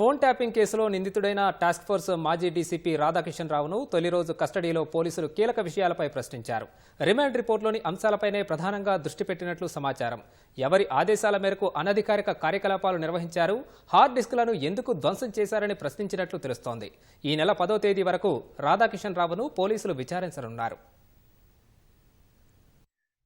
Phone tapping కేసులో నిందితుడైన task force మాజీ డీసీపీ రాధాకిషన్ రావును తొలి రోజు కస్టడీలో పోలీసులు కీలక విషయాలపై ప్రశ్నించారు. రిమాండ్ రిపోర్టులోని అంశాలపైనే ప్రధానంగా దృష్టి పెట్టినట్లు సమాచారం. ఎవరి ఆదేశాల మేరకు అనధికారిక కార్యకలాపాలు నిర్వహించారు హార్డ్ డిస్క్లను ఎందుకు ధ్వంసం చేశారని ప్రశ్నించినట్లు తెలుస్తోంది. ఈ నెల పదో తేదీ వరకు రాధాకిషన్ రావును పోలీసులు విచారించనున్నారు.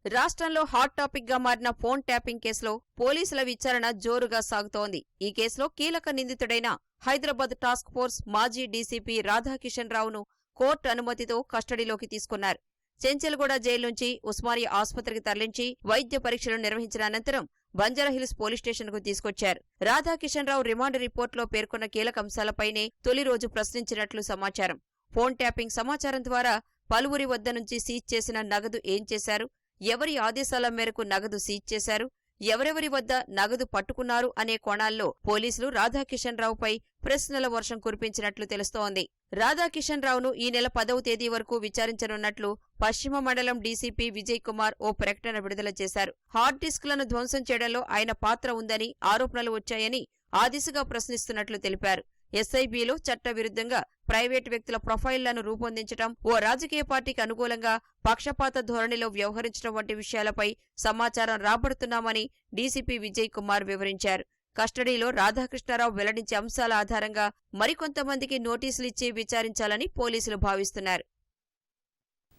రాష్ట్రంలో హాట్ టాపిక్గా మారిన ఫోన్ ట్యాపింగ్ కేసులో పోలీసుల విచారణ జోరుగా సాగుతోంది. ఈ కేసులో కీలక నిందితుడైన హైదరాబాద్ టాస్క్ ఫోర్స్ మాజీ డీసీపీ రాధాకిషన్ రావును కోర్టు అనుమతితో కస్టడీలోకి తీసుకున్నారు. చెంచల్గూడ జైలు నుంచి ఉస్మానియా ఆసుపత్రికి తరలించి వైద్య పరీక్షలు నిర్వహించిన అనంతరం బంజారాహిల్స్ పోలీస్ స్టేషన్కు తీసుకొచ్చారు. రాధాకిషన్ రావు రిమాండ్ రిపోర్టులో పేర్కొన్న కీలక అంశాలపైనే తొలి రోజు ప్రశ్నించినట్లు సమాచారం. ఫోన్ ట్యాపింగ్ సమాచారం ద్వారా పలువురి వద్ద నుంచి సీజ్ చేసిన నగదు ఏం చేశారు? ఎవరి ఆదేశాల మేరకు నగదు సీజ్ చేశారు? ఎవరెవరి వద్ద నగదు పట్టుకున్నారు అనే కోణాల్లో పోలీసులు రాధాకిషన్ రావుపై ప్రశ్నల వర్షం కురిపించినట్లు తెలుస్తోంది. రాధాకిషన్ రావును ఈ నెల పదవ తేదీ వరకు విచారించనున్నట్లు పశ్చిమ మండలం డీసీపీ విజయ్ కుమార్ ఓ ప్రకటన విడుదల చేశారు. హార్డ్ డిస్క్లను ధ్వంసం చేయడంలో ఆయన పాత్ర ఉందని ఆరోపణలు వచ్చాయని ఆ దిశగా ప్రశ్నిస్తున్నట్లు తెలిపారు. ఎస్ఐబిలో చట్టవిరుద్ధంగా ప్రైవేట్ వ్యక్తుల ప్రొఫైళ్ళను రూపొందించడం ఓ రాజకీయ పార్టీకి అనుకూలంగా పక్షపాత ధోరణిలో వ్యవహరించడం వంటి విషయాలపై సమాచారం రాబడుతున్నామని డీసీపీ విజయ్ కుమార్ వివరించారు. కస్టడీలో రాధాకృష్ణారావు వెల్లడించే అంశాల ఆధారంగా మరికొంతమందికి నోటీసులిచ్చి విచారించాలని పోలీసులు భావిస్తున్నారు.